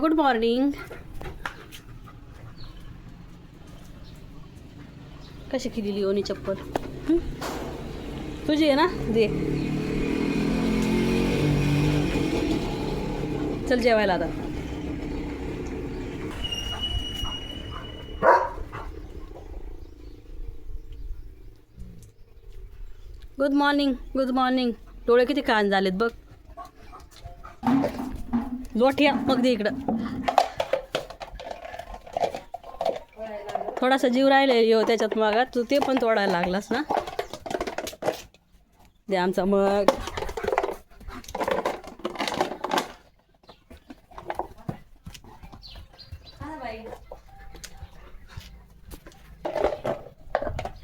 Good morning कशी केली Leone चप्पल? तुझी आहे ना? दे. चल जेवायला आता. गुड मॉर्निंग गुड मॉर्निंग डोळे किती कान झालेत बघ. लोट्या मग दे इकडं. थोडासा जीव राहिले यो त्याच्यात मग. तू ते पण तोडायला लागलास ना? दे आमचा मग.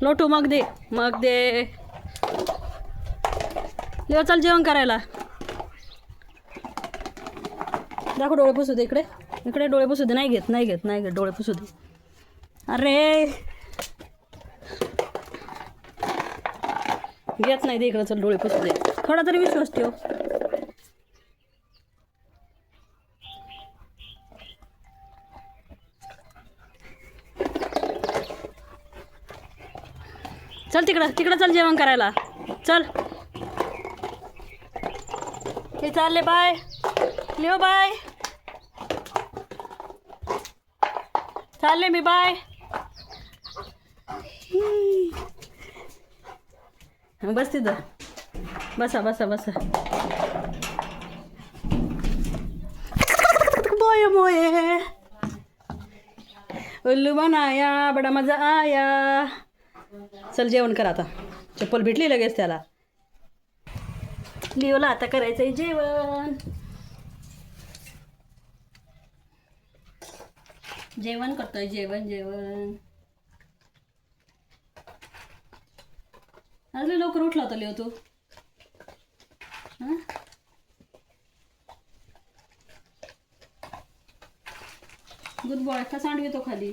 लोटू मग दे. मग दे. चल जेवण करायला. दाखव डोळे पुसू दे इकडे. इकडे डोळे पुसू दे. नाही घेत नाही घेत नाही घेत. डोळे पुसू दे. अरे! घेत नाही दे इकडे चल डोळे पुसू दे. थोडा तरी विश्वास ठेव. चल तिकडं तिकडं चल जेवण करायला. चल. हे चालले बाय. Leo bye. चालले मी बाय बस तिथं बसा बसा बसा बोय मोये उल्लू बनाया बडा मजा आया. चल जेवण कर आता. चप्पल भेटली लगेच त्याला. लिओला आता करायचंय जेवण. जेवण करतोय जेवण जेवण. आज लवकर उठला होता लिओ तू. हं? गुड बॉय का सांडवी तो खाली?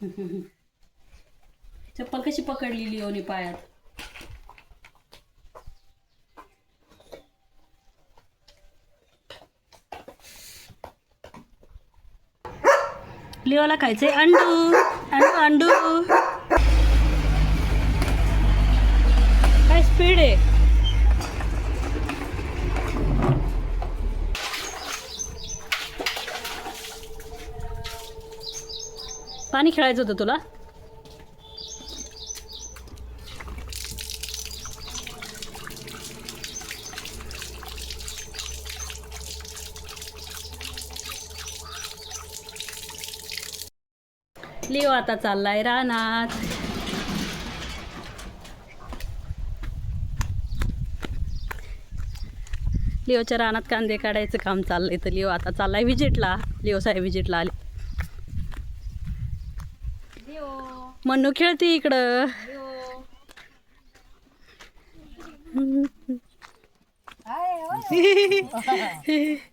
चप्पल कशी पकडली लिओनी पायात? लिओला खायचे अंडू अंडू अंडू. काय स्पीड आहे? पाणी खेळायचं होतं तुला? लिओ आता चाललाय रानात. लिओच्या रानात कांदे काढायचं काम चाललंय तर लिओ आता चाललाय विजिटला. लिओ साहेब विजिटला आले. मन्नू खेळते इकडं.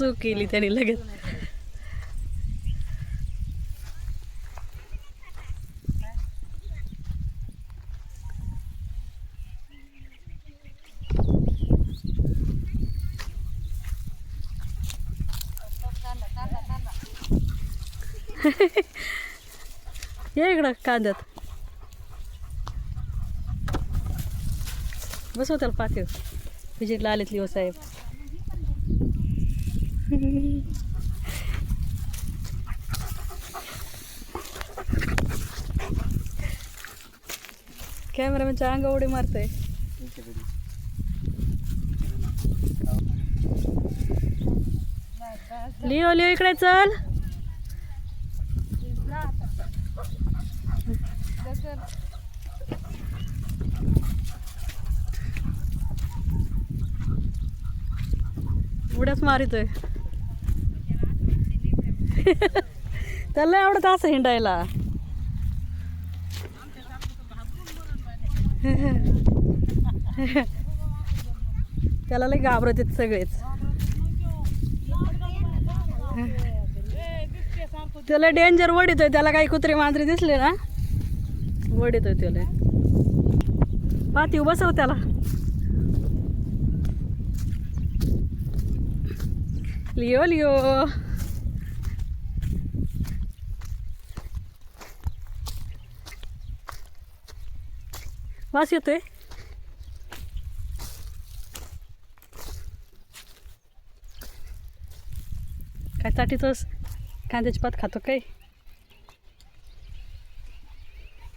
सू केली त्याने लगेच. ये इकडं कांद्यात. बसव त्याला पाठव विजिटला आलेत लिओ साहेब. कॅमेरामॅनच्या अंगा उडी मारतोय. लिओ लिओ इकडे चल. उड्याच मारितोय. त्याला आवडत असं हिंडायला. त्याला लय घाबरत सगळेच. त्याला डेंजर वडितोय त्याला काही कुत्रे मांजरे दिसले ना वडितोय त्याला. पाती हो, बसव त्याला. Leo Leo. वास येतोय काय ताटीतोस कांद्याची पात खातो काय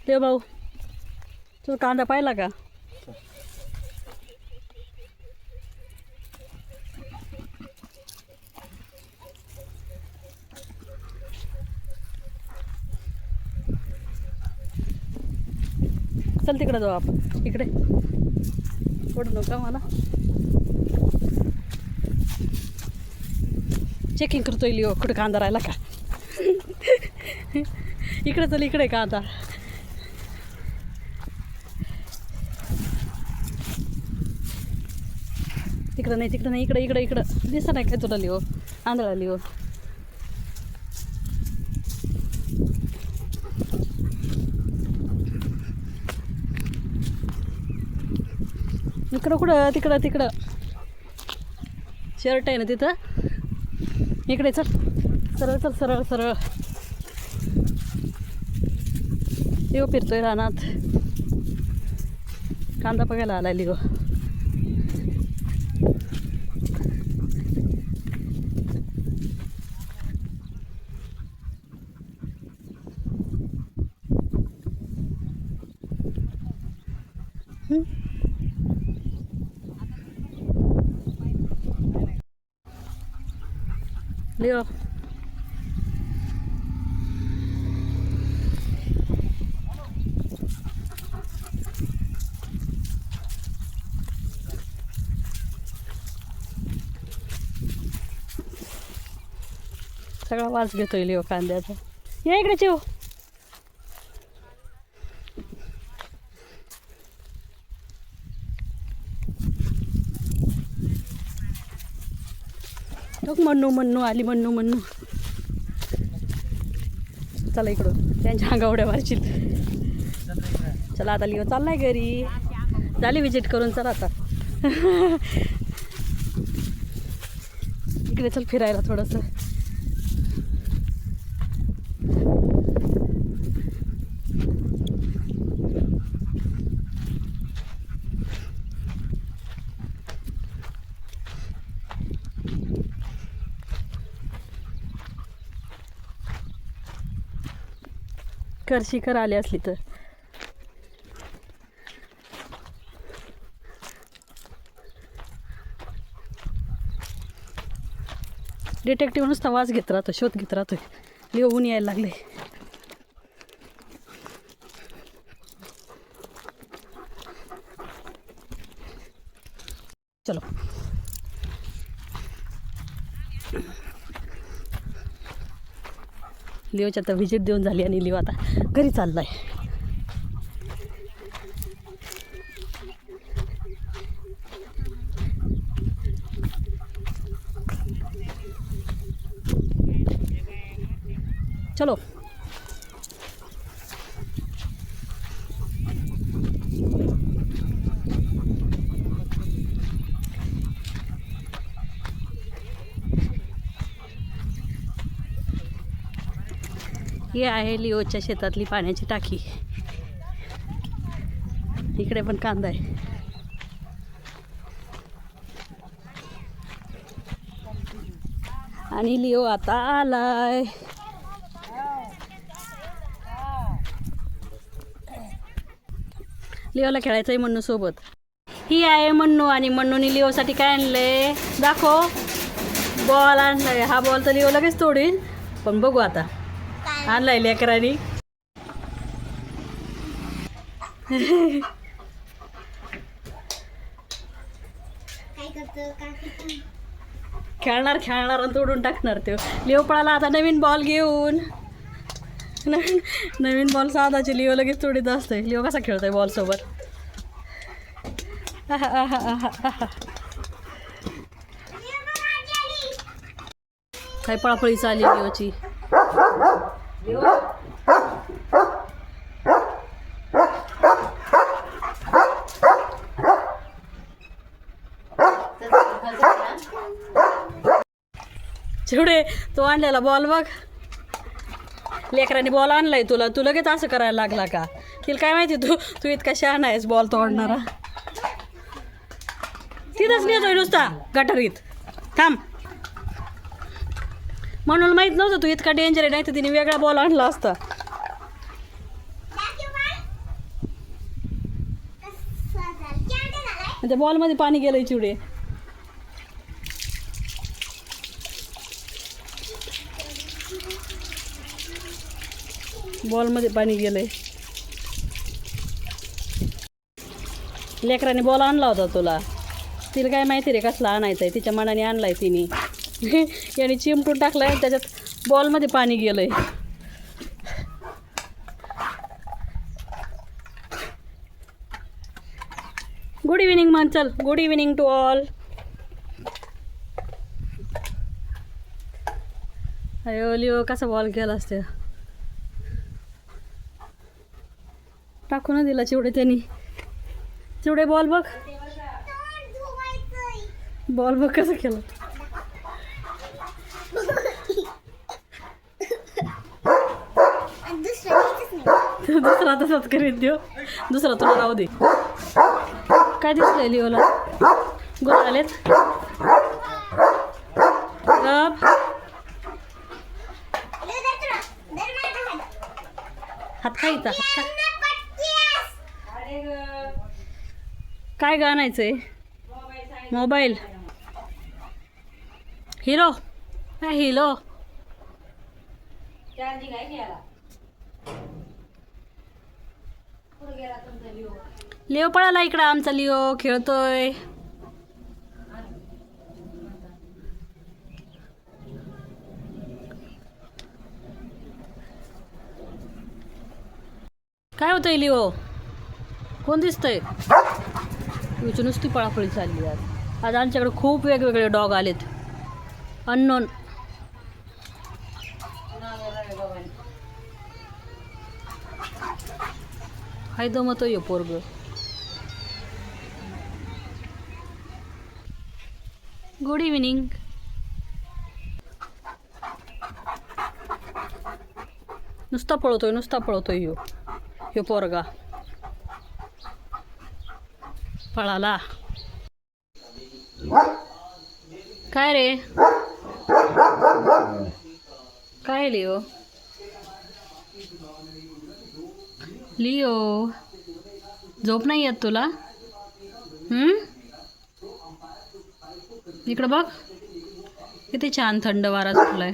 देव भाऊ तुझा कांदा पाहिला का चल तिकडे जाऊ आपण. इकडे. पडू नका मला. चेकिंग करतो येईल कुठं कांदा राहिला का? इकडे चल इकडे कांदा. तिकडं नाही तिकडं नाही इकडं इकडं इकडं. दिसत नाही काय तुला लिहो आंधळा लिहो इकडं कुठं? तिकडं तिकडं. शर्ट आहे ना तिथं? इकडे चल. सरळ चल सरळ सरळ. येऊ फिरतोय रानात. कांदा बघायला आलाय लिओ लिओ सगळा वास घेतोय लिओ कांद्याचा या इकडे चिव बघ मन्नू मन्नू आली मन्नू मन्नू. चला इकडं त्यांच्या अंगावड्या मारशील. चला आता लिओ चाललाय घरी. झाली विजिट करून चला आता. इकडे चल फिरायला थोडंसं. शिखर शिखर आली असली तर. डिटेक्टिव्ह नुसता वास घेत राहतो शोध घेत राहतोय. लिहून यायला लागले. चलो. लिओची आता व्हिजिट देऊन झाली आणि लिओ आता घरी चाललाय. चलो. ही आहे लिओच्या शेतातली पाण्याची टाकी. इकडे पण कांदा आहे. आणि लिओ आता आलाय. लिओला खेळायचं आहे मन्नू सोबत. ही आहे मन्नू आणि मन्नूने लिओसाठी काय आणलंय? दाखव. बॉल आणलाय. हा बॉल तर लिओ लगेच तोडील पण बघू आता. आणलाय लेकरांनी. खेळणार खेळणार आणि तोडून टाकणार तो. लिओ पळाला आता नवीन बॉल घेऊन. नवीन नवीन बॉल साधाचे लिओ लगेच तोडीत असतोय. लिओ कसा खेळतोय बॉल सोबत? आहा, आहा, आहा, आहा. काय पळापळी चालली लिओची. चिवडे तो आणलेला बॉल बघ. लेकराने बॉल आणलाय तुला. तू लगेच असं करायला लागला का? तिला काय माहिती तू? तू इतका शहाणा आहेस बॉल तोडणारा. तिथंच नेतोय नुसता गटरीत. थांब. म्हणून माहीत नव्हतं तू इतका डेंजर आहे नाही तर तिने वेगळा बॉल आणला असता. त्या बॉलमध्ये पाणी गेलंय चिवडे. बॉलमध्ये पाणी गेलंय. लेकराने बॉल आणला होता तुला. तिला काय माहिती रे कसला आणायचा आहे तिच्या मनाने आणलाय तिने. याने चिमटून टाकलाय त्याच्यात बॉलमध्ये पाणी गेलंय. गुड इव्हिनिंग मांचल चल गुड इव्हिनिंग टू ऑल अयो लिओ कसा बॉल गेला असते. टाकून दिला चिवडे त्यांनी. चिवडे बॉल बघ. बॉल बघ कसं केलं तो दुसरा तसाच करीत देऊ दुसरा तुला राहू दे. काय दिसलंय लिओला? गोल आलेत? गप. हात काय इथं? हात काय? काय गाणायचंय? मोबाईल. हिरो. काय हिरो? लिओ पळाला इकडं आमचा लिओ खेळतोय. काय होतंय लिओ? कोण दिसतंय? तुझी नुसती पळापळी चालली आज आज आमच्याकडे खूप वेगवेगळे डॉग आलेत. अननोन. हाय दमतो यो पोरग गुड इव्हिनिंग नुसता पळतोय नुसता पळतोय यो ह्यो पोरगा पळाला काय रे काय लिओ लिओ झोप नाही येत तुला? इकडं बघ. किती छान थंड वारा सुटलाय.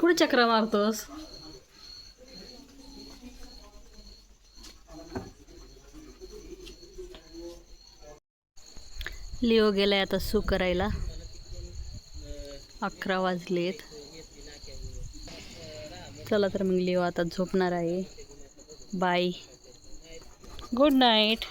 कुठे चक्र मारतोस? लिओ गेलाय आता सू करायला. अकरा वाजलेत. चला तर मग लिओ आता झोपणार आहे. Bye good night